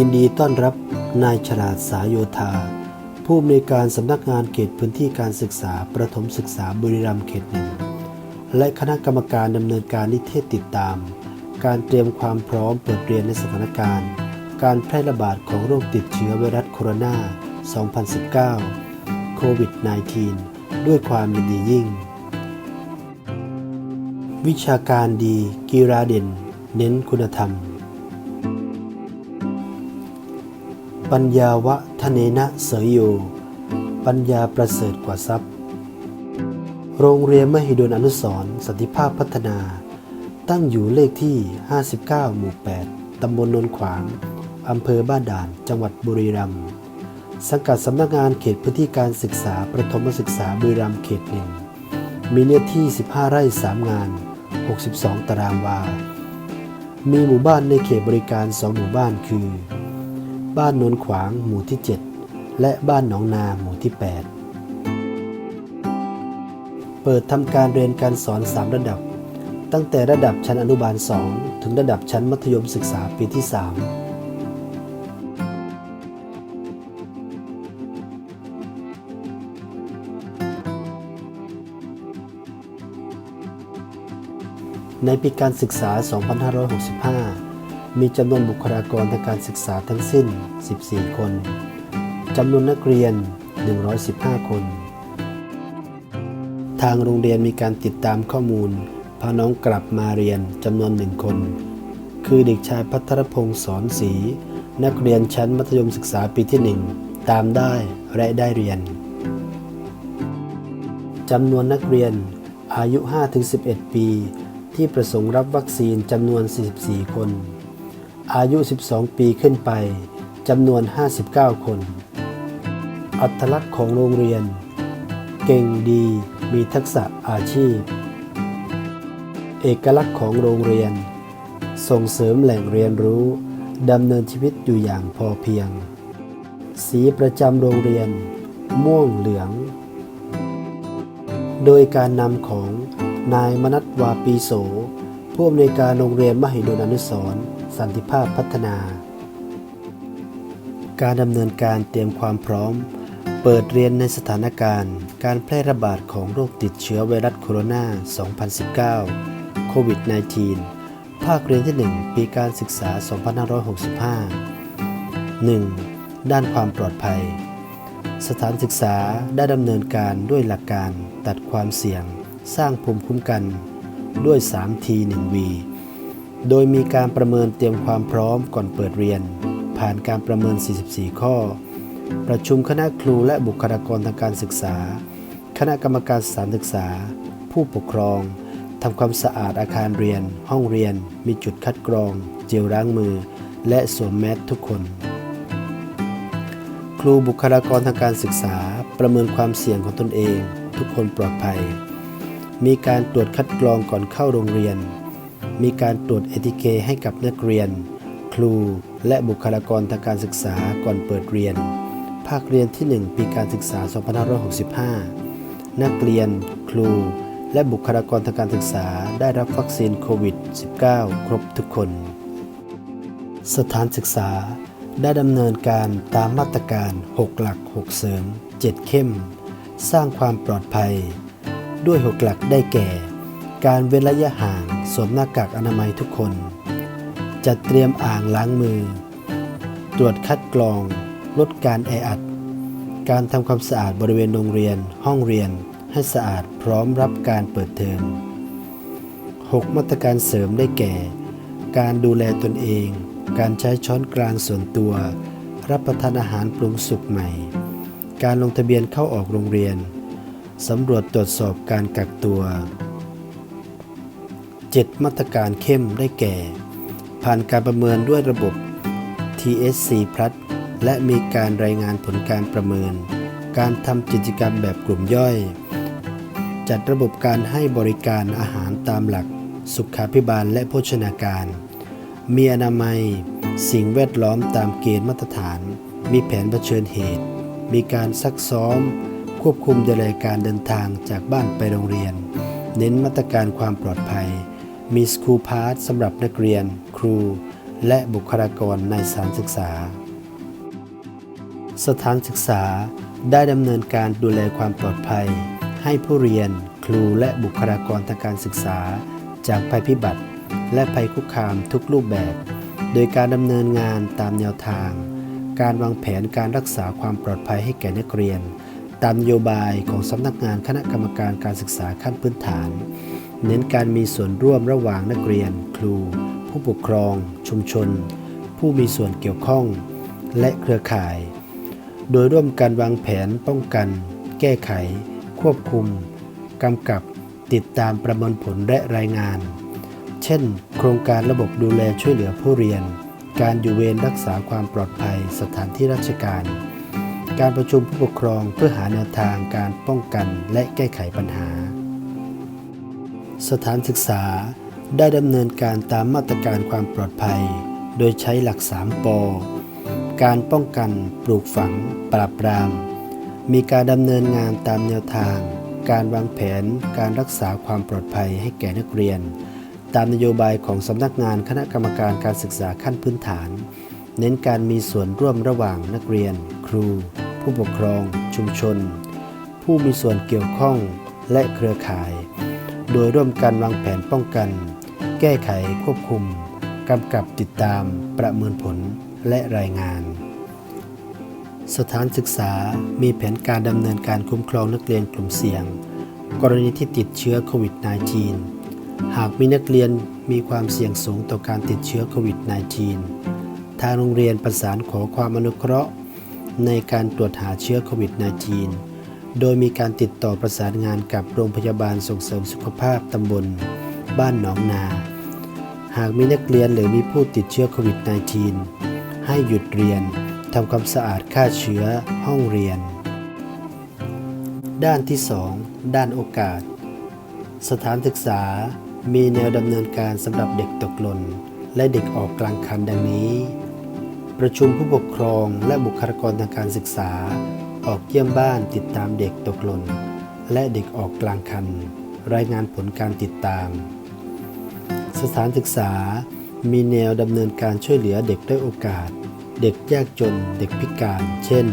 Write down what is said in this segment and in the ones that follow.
ยินดีต้อนรับนายฉลาดสายโยธา ผู้อำนวยการสำนักงานเขตพื้นที่การศึกษาประถมศึกษาบุรีรัมย์เขตหนึ่งและคณะกรรมการดำเนินการนิเทศติดตาม การเตรียมความพร้อมเปิดเรียนในสถานการณ์ การแพร่ระบาดของโรคติดเชื้อไวรัสโคโรนา 2019 โควิด -19 ด้วยความยินดียิ่ง วิชาการดีกีฬาเด่น เน้นคุณธรรม ปัญญาวะทะเนนะเสยโย ปัญญาประเสริฐกว่าทรัพย์ โรงเรียนมหิดลอนุสรณ์สันติภาพพัฒนา ตั้งอยู่เลขที่ 59 หมู่ 8 ตำบลนนขวาง อำเภอบ้านด่าน จังหวัดบุรีรัมย์ สังกัดสำนักงานเขตพื้นที่การศึกษาประถมศึกษาบุรีรัมย์เขตหนึ่ง มีเนื้อที่ 15 ไร่ 3 งาน 62 ตารางวา มีหมู่บ้านในเขตบริการ 2 หมู่บ้านคือ บ้านโนนขวางหมู่ที่ 7 และบ้านหนองนาหมู่ที่ 8 เปิดทำการเรียนการสอน 3 ระดับ ตั้งแต่ระดับชั้นอนุบาล 2 ถึงระดับชั้นมัธยมศึกษาปีที่ 3ในปีการศึกษา 2565 มีจำนวนบุคลากรทางการศึกษาทั้งสิ้น 14 คน จำนวนนักเรียน 115 คน ทางโรงเรียนมีการติดตามข้อมูล พาน้องกลับมาเรียนจำนวนหนึ่งคน คือเด็กชายพัทรพงศ์สอนศรี นักเรียนชั้นมัธยมศึกษาปีที่ 1 ตามได้และได้เรียน จำนวนนักเรียนอายุ 5-11 ปี ที่ประสงค์รับวัคซีนจำนวน 44 คน อายุ 12 ปีขึ้นไปจำนวน 59 คน อัตลักษณ์ของโรงเรียน เก่งดีมีทักษะอาชีพ เอกลักษณ์ของโรงเรียน ส่งเสริมแหล่งเรียนรู้ดำเนินชีวิตอยู่อย่างพอเพียง สีประจำโรงเรียน ม่วงเหลือง โดยการนำของนายมนัทวาปีโสผู้อำนวยการโรงเรียนมหิดลอนุสรณ์ สันติภาพพัฒนา การดำเนินการเตรียมความพร้อม เปิดเรียนในสถานการณ์ การแพร่ระบาดของโรคติดเชื้อไวรัสโคโรนา 2019 โควิด -19 ภาคเรียนที่ 1 ปีการศึกษา 2565 1. ด้านความปลอดภัย สถานศึกษาได้ดำเนินการด้วยหลักการตัดความเสี่ยง สร้างภูมิคุ้มกันด้วย 3T 1V โดยมีการประเมินเตรียมความพร้อมก่อนเปิดเรียน ผ่านการประเมิน 44 ข้อ ประชุมคณะครูและบุคลากรทางการศึกษา คณะกรรมการสถานศึกษา ผู้ปกครองทำความสะอาดอาคารเรียน ห้องเรียน มีจุดคัดกรอง เจลล้างมือ และสวมแมสทุกคน ครูบุคลากรทางการศึกษา ประเมินความเสี่ยงของตนเอง ทุกคนปลอดภัย มีการตรวจคัดกรองก่อนเข้าโรงเรียน มีการตรวจเอทีเคให้กับนักเรียน ครู และบุคลากรทางการศึกษาก่อนเปิดเรียน ภาคเรียนที่ 1 ปีการศึกษา 2565 นักเรียน ครู และบุคลากรทางการศึกษาได้รับวัคซีนโควิด -19 ครบทุกคน สถานศึกษาได้ดำเนินการตามมาตรการ 6 หลัก 6 เสริม 7 เข้ม สร้างความปลอดภัย ด้วย 6 หลักได้แก่ การเว้นระยะห่างสวมหน้ากากอนามัยทุกคน จัดเตรียมอ่างล้างมือ ตรวจคัดกรอง ลดการแออัด การทำความสะอาดบริเวณโรงเรียน ห้องเรียน ให้สะอาดพร้อมรับการเปิดเทอม 6 มาตรการเสริมได้แก่ การดูแลตนเอง การใช้ช้อนกลางส่วนตัว รับประทานอาหารปรุงสุกใหม่ การลงทะเบียนเข้าออกโรงเรียน สำรวจตรวจสอบการกักตัว 7 มาตรการเข้มได้แก่ ผ่านการประเมินด้วยระบบ TSC Plus และมีการรายงานผลการประเมิน การทำกิจกรรมแบบกลุ่มย่อย จัดระบบการให้บริการอาหารตามหลัก สุขาภิบาลและโภชนาการ มีอนามัย สิ่งแวดล้อมตามเกณฑ์มาตรฐาน มีแผนเผชิญเหตุ มีการซักซ้อม ควบคุมดูแลการเดินทางจากบ้านไปโรงเรียน เน้นมาตรการความปลอดภัย มีสคูลพาสสำหรับนักเรียน ครู และบุคลากรในสถานศึกษา สถานศึกษาได้ดำเนินการดูแลความปลอดภัย ให้ผู้เรียน ครูและบุคลากรทางการศึกษา จากภัยพิบัติ และภัยคุกคามทุกรูปแบบ โดยการดำเนินงานตามแนวทาง การวางแผนการรักษาความปลอดภัยให้แก่นักเรียน ตามนโยบายของสำนักงานคณะกรรมการการศึกษาขั้นพื้นฐาน เน้นการมีส่วนร่วมระหว่างนักเรียน ครู ผู้ปกครอง ชุมชน ผู้มีส่วนเกี่ยวข้อง และเครือข่าย โดยร่วมกันวางแผนป้องกัน แก้ไข ควบคุมกำกับติดตามประเมินผลและรายงาน เช่น โครงการระบบดูแลช่วยเหลือผู้เรียน การอยู่เวรรักษาความปลอดภัยสถานที่ราชการ การประชุมผู้ปกครองเพื่อหาแนวทางการป้องกันและแก้ไขปัญหา สถานศึกษาได้ดำเนินการตามมาตรการความปลอดภัย โดยใช้หลัก 3 ป การป้องกันปลูกฝัง ปราบปราม มีการดำเนินงานตามแนวทาง การวางแผนการรักษาความปลอดภัยให้แก่นักเรียน ตามนโยบายของสำนักงานคณะกรรมการการศึกษาขั้นพื้นฐาน เน้นการมีส่วนร่วมระหว่างนักเรียน ครู ผู้ปกครอง ชุมชน ผู้มีส่วนเกี่ยวข้องและเครือข่าย โดยร่วมกันวางแผนป้องกัน แก้ไขควบคุมกำกับติดตามประเมินผลและรายงาน สถานศึกษามีแผนการดำเนินการคุ้มครองนักเรียนกลุ่มเสี่ยง กรณีที่ติดเชื้อโควิด -19 หากมีนักเรียนมีความเสี่ยงสูงต่อการติดเชื้อโควิด -19 ทางโรงเรียนประสานขอความอนุเคราะห์ ในการตรวจหาเชื้อโควิด -19 โดยมีการติดต่อประสานงานกับโรงพยาบาลส่งเสริมสุขภาพตำบล บ้านหนองนา หากมีนักเรียนหรือมีผู้ติดเชื้อโควิด -19 ให้หยุดเรียนทำความสะอาดฆ่าเชื้อห้องเรียน ด้านที่ 2 ด้านโอกาส สถานศึกษามีแนวดำเนินการสำหรับเด็กตกหล่นและเด็กออกกลางคันดังนี้ ประชุมผู้ปกครองและบุคลากรทางการศึกษา ออกเยี่ยมบ้านติดตามเด็กตกหล่น และเด็กออกกลางคัน รายงานผลการติดตาม สถานศึกษามีแนวดำเนินการช่วยเหลือเด็กได้โอกาส เด็กยากจน เด็กพิการ เช่น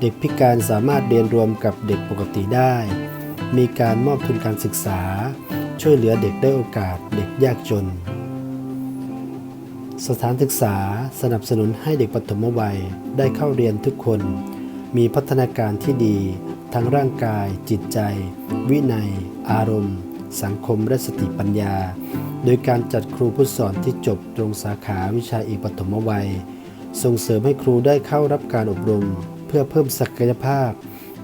เด็กพิการสามารถเรียนรวมกับเด็กปกติได้ มีการมอบทุนการศึกษา ช่วยเหลือเด็กได้โอกาส เด็กยากจน สถานศึกษาสนับสนุนให้เด็กปฐมวัยได้เข้าเรียนทุกคน มีพัฒนาการที่ดี ทั้งร่างกาย จิตใจ วินัย อารมณ์ สังคมและสติปัญญา โดยการจัดครูผู้สอนที่จบตรงสาขาวิชาเอกปฐมวัย ส่งเสริมให้ครูได้เข้ารับการอบรม เพื่อเพิ่มศักยภาพ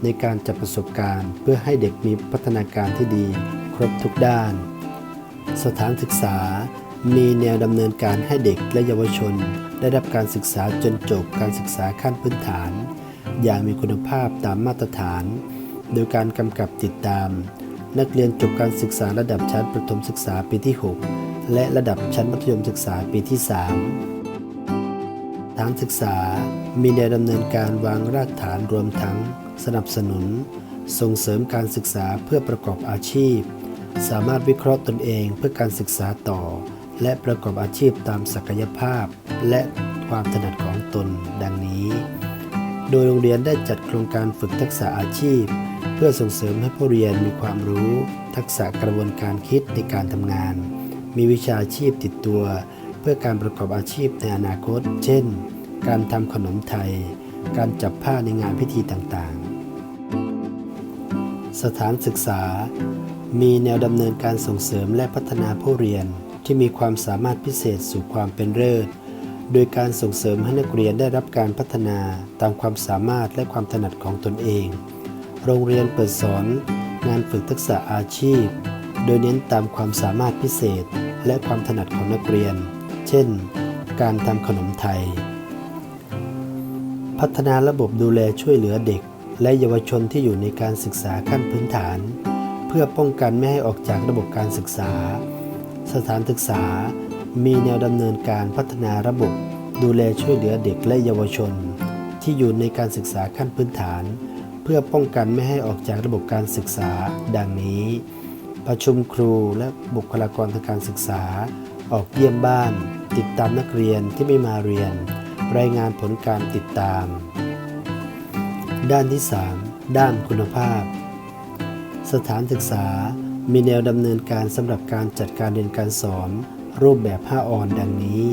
ในการจับประสบการณ์ เพื่อให้เด็กมีพัฒนาการที่ดี ครบทุกด้าน สถานศึกษามีแนวดำเนินการให้เด็กและเยาวชน ได้รับการศึกษาจนจบการศึกษาขั้นพื้นฐาน อย่างมีคุณภาพตามมาตรฐาน โดยการกำกับติดตาม นักเรียนจบการศึกษาระดับชั้นประถมศึกษาปีที่ 6 และระดับชั้นมัธยมศึกษาปีที่3สถานศึกษามีแนวดำเนินการวางรากฐานรวมทั้ง สนับสนุน ส่งเสริมการศึกษาเพื่อประกอบอาชีพ สามารถวิเคราะห์ตนเองเพื่อการศึกษาต่อ และประกอบอาชีพตามศักยภาพ และความถนัดของตนดังนี้ โดยโรงเรียนได้จัดโครงการฝึกทักษะอาชีพ เพื่อส่งเสริมให้ผู้เรียนมีความรู้ ทักษะกระบวนการคิดในการทำงาน มีวิชาอาชีพติดตัว เพื่อการประกอบอาชีพในอนาคต เช่น การทำขนมไทย การจับผ้าในงานพิธีต่างๆ สถานศึกษา มีแนวดำเนินการส่งเสริมและพัฒนาผู้เรียนที่มีความสามารถพิเศษสู่ความเป็นเลิศ โดยการส่งเสริมให้นักเรียนได้รับการพัฒนาตามความสามารถและความถนัดของตนเอง โรงเรียนเปิดสอน งานฝึกทักษะอาชีพ โดยเน้นตามความสามารถพิเศษ และความถนัดของนักเรียน เช่น การทำขนมไทย พัฒนาระบบดูแลช่วยเหลือเด็ก และเยาวชนที่อยู่ในการศึกษาขั้นพื้นฐาน เพื่อป้องกันไม่ให้ออกจากระบบการศึกษา สถานศึกษา มีแนวดำเนินการพัฒนาระบบ ดูแลช่วยเหลือเด็กและเยาวชน ที่อยู่ในการศึกษาขั้นพื้นฐาน เพื่อป้องกันไม่ให้ออกจากระบบการศึกษา ดังนี้ ประชุมครูและบุคลากรทางการศึกษา ออกเยี่ยมบ้าน ติดตามนักเรียนที่ไม่มาเรียน รายงานผลการติดตาม ด้านที่ 3 ด้านคุณภาพ สถานศึกษามีแนวดำเนินการสำหรับการจัดการเรียนการสอน รูปแบบ5ออนดังนี้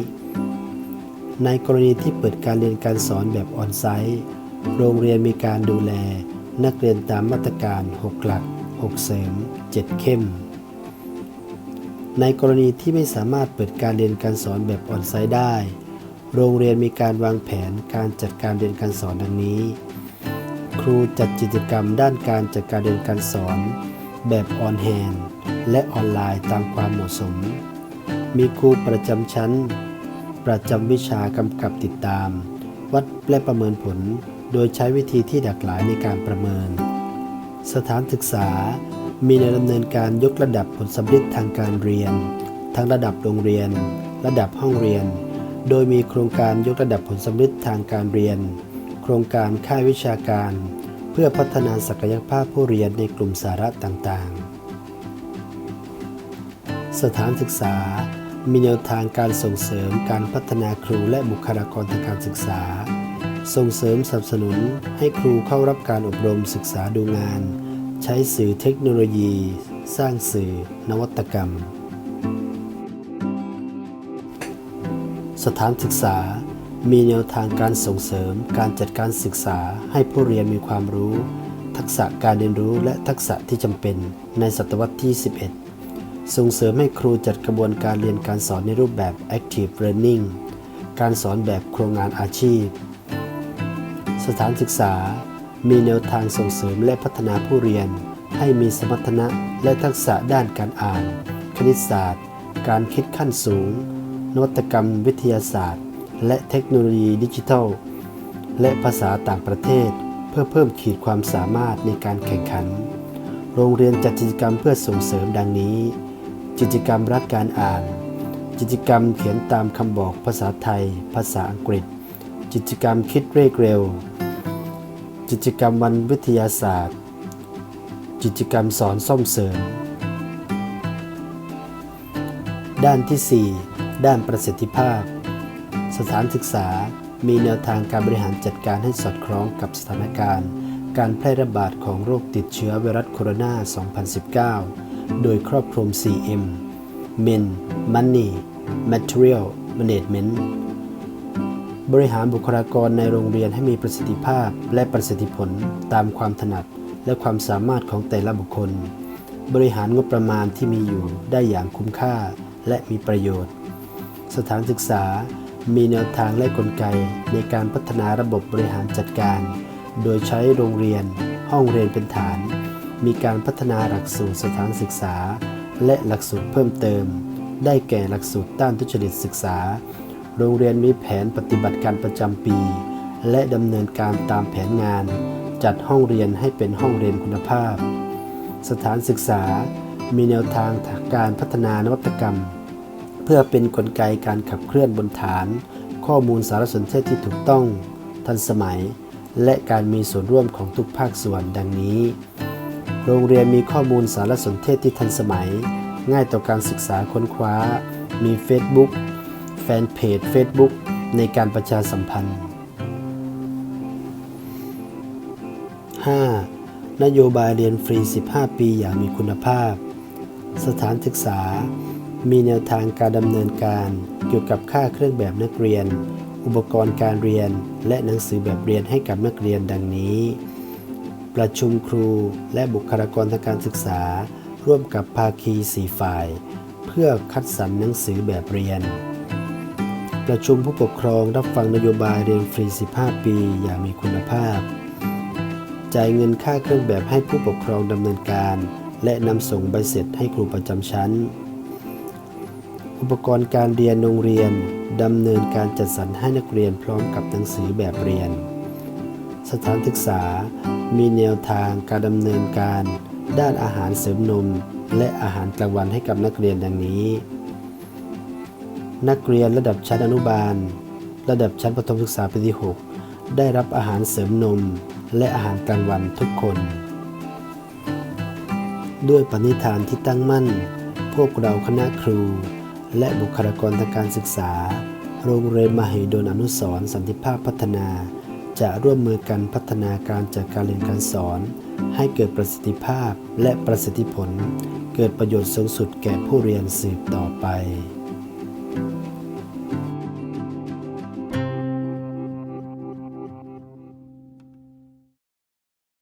ในกรณีที่เปิดการเรียนการสอนแบบออนไซต์ โรงเรียนมีการดูแล นักเรียนตามมาตรการ 6 หลัก 6 เสริม 7 เข้ม ในกรณีที่ไม่สามารถเปิดการเรียนการสอนแบบออนไซต์ได้ โรงเรียนมีการวางแผนการจัดการเรียนการสอนดังนี้ ครูจัดกิจกรรมด้านการจัดการเรียนการสอนแบบออนแฮนและออนไลน์ตามความเหมาะสม มีครูประจำชั้น ประจำวิชากำกับติดตาม วัดและประเมินผล โดยใช้วิธีที่หลากหลายในการประเมิน สถานศึกษา มีแนดำเนินการยกระดับผลสำเร็จทางการเรียน ทั้งระดับโรงเรียน ระดับห้องเรียน โดยมีโครงการยกระดับผลสำเร็จทางการเรียน โครงการค่ายวิชาการ เพื่อพัฒนาศักยภาพผู้เรียนในกลุ่มสาระต่างๆ สถานศึกษา มีแนวทางการส่งเสริมการพัฒนาครูและบุคลากรทางการศึกษา ส่งเสริมสนับสนุนให้ครูเข้ารับการอบรมศึกษาดูงาน ใช้สื่อเทคโนโลยี สร้างสื่อ นวัตกรรม สถานศึกษา มีแนวทางการส่งเสริมการจัดการศึกษาให้ผู้เรียนมีความรู้ ทักษะการเรียนรู้และทักษะที่จำเป็นในศตวรรษที่ 11 ส่งเสริมให้ครูจัดกระบวนการเรียนการสอนในรูปแบบ active learning การสอนแบบโครงงานอาชีพ สถานศึกษา มีแนวทางส่งเสริมและพัฒนาผู้เรียน ให้มีสมรรถนะและทักษะด้านการอ่าน คณิตศาสตร์ การคิดขั้นสูง นวัตกรรมวิทยาศาสตร์ และเทคโนโลยีดิจิทัล และภาษาต่างประเทศ เพื่อเพิ่มขีดความสามารถในการแข่งขัน โรงเรียนจัดกิจกรรมเพื่อส่งเสริมดังนี้ กิจกรรมรักการอ่าน กิจกรรมเขียนตามคำบอกภาษาไทย ภาษาอังกฤษ กิจกรรมคิดเรกเร็ว กิจกรรมวันวิทยาศาสตร์ กิจกรรมสอนซ่อมเสริม ด้านที่ 4 ด้านประสิทธิภาพ สถานศึกษามีแนวทางการบริหารจัดการให้สอดคล้องกับสถานการณ์ การแพร่ระบาดของโรคติดเชื้อไวรัสโคโรนา 2019 โดยครอบคลุม 4M Men Money Material Management บริหารบุคลากรในโรงเรียนให้มีประสิทธิภาพและประสิทธิผลตามความถนัดและความสามารถของแต่ละบุคคล บริหารงบประมาณที่มีอยู่ได้อย่างคุ้มค่าและมีประโยชน์ สถานศึกษามีแนวทางและกลไกในการพัฒนาระบบบริหารจัดการ โดยใช้โรงเรียน ห้องเรียนเป็นฐาน มีการพัฒนาหลักสูตรสถานศึกษา และหลักสูตรเพิ่มเติม ได้แก่หลักสูตรต้านทุจริตศึกษา โรงเรียนมีแผนปฏิบัติการประจำปี และดำเนินการตามแผนงาน จัดห้องเรียนให้เป็นห้องเรียนคุณภาพ สถานศึกษา มีแนวทางการพัฒนานวัตกรรม เพื่อเป็นนกลไกการขับเคลื่อนบนฐาน ข้อมูลสารสนเทศที่ถูกต้อง ทันสมัย และการมีส่วนร่วมของทุกภาคส่วนดังนี้ โรงเรียนมีข้อมูลสารสนเทศที่ทันสมัย ง่ายต่อการศึกษาค้นคว้า มี Facebook แฟนเพจ Facebook ในการประชาสัมพันธ์ 5. นโยบายเรียนฟรี 15 ปีอย่างมีคุณภาพ สถานศึกษา มีแนวทางการดำเนินการ เกี่ยวกับค่าเครื่องแบบนักเรียน อุปกรณ์การเรียน และหนังสือแบบเรียนให้กับนักเรียนดังนี้ ประชุมครูและบุคลากรทางการศึกษา ร่วมกับภาคีสี่ฝ่าย เพื่อคัดสรรหนังสือแบบเรียน ประชุมผู้ปกครองรับฟังนโยบายเรียนฟรี 15 ปีอย่างมีคุณภาพ จ่ายเงินค่าเครื่องแบบให้ผู้ปกครองดำเนินการ และนำส่งใบเสร็จให้ครูประจำชั้น อุปกรณ์การเรียนโรงเรียนดำเนินการจัดสรรให้นักเรียนพร้อมกับหนังสือแบบเรียน สถานศึกษา มีแนวทางการดำเนินการ ด้านอาหารเสริมนม และอาหารกลางวันให้กับนักเรียนดังนี้ นักเรียนระดับชั้นอนุบาล ระดับชั้นประถมศึกษาปีที่ 6 ได้รับอาหารเสริมนม และอาหารกลางวันทุกคน ด้วยปณิธานที่ตั้งมั่น พวกเราคณะครู และบุคลากรทางการศึกษา โรงเรียนมหิดลอนุสร์สันติภาพพัฒนา จะร่วมมือกันพัฒนาการจัดการเรียนการสอน ให้เกิดประสิทธิภาพและประสิทธิผล เกิดประโยชน์สูงสุดแก่ผู้เรียนสืบต่อไป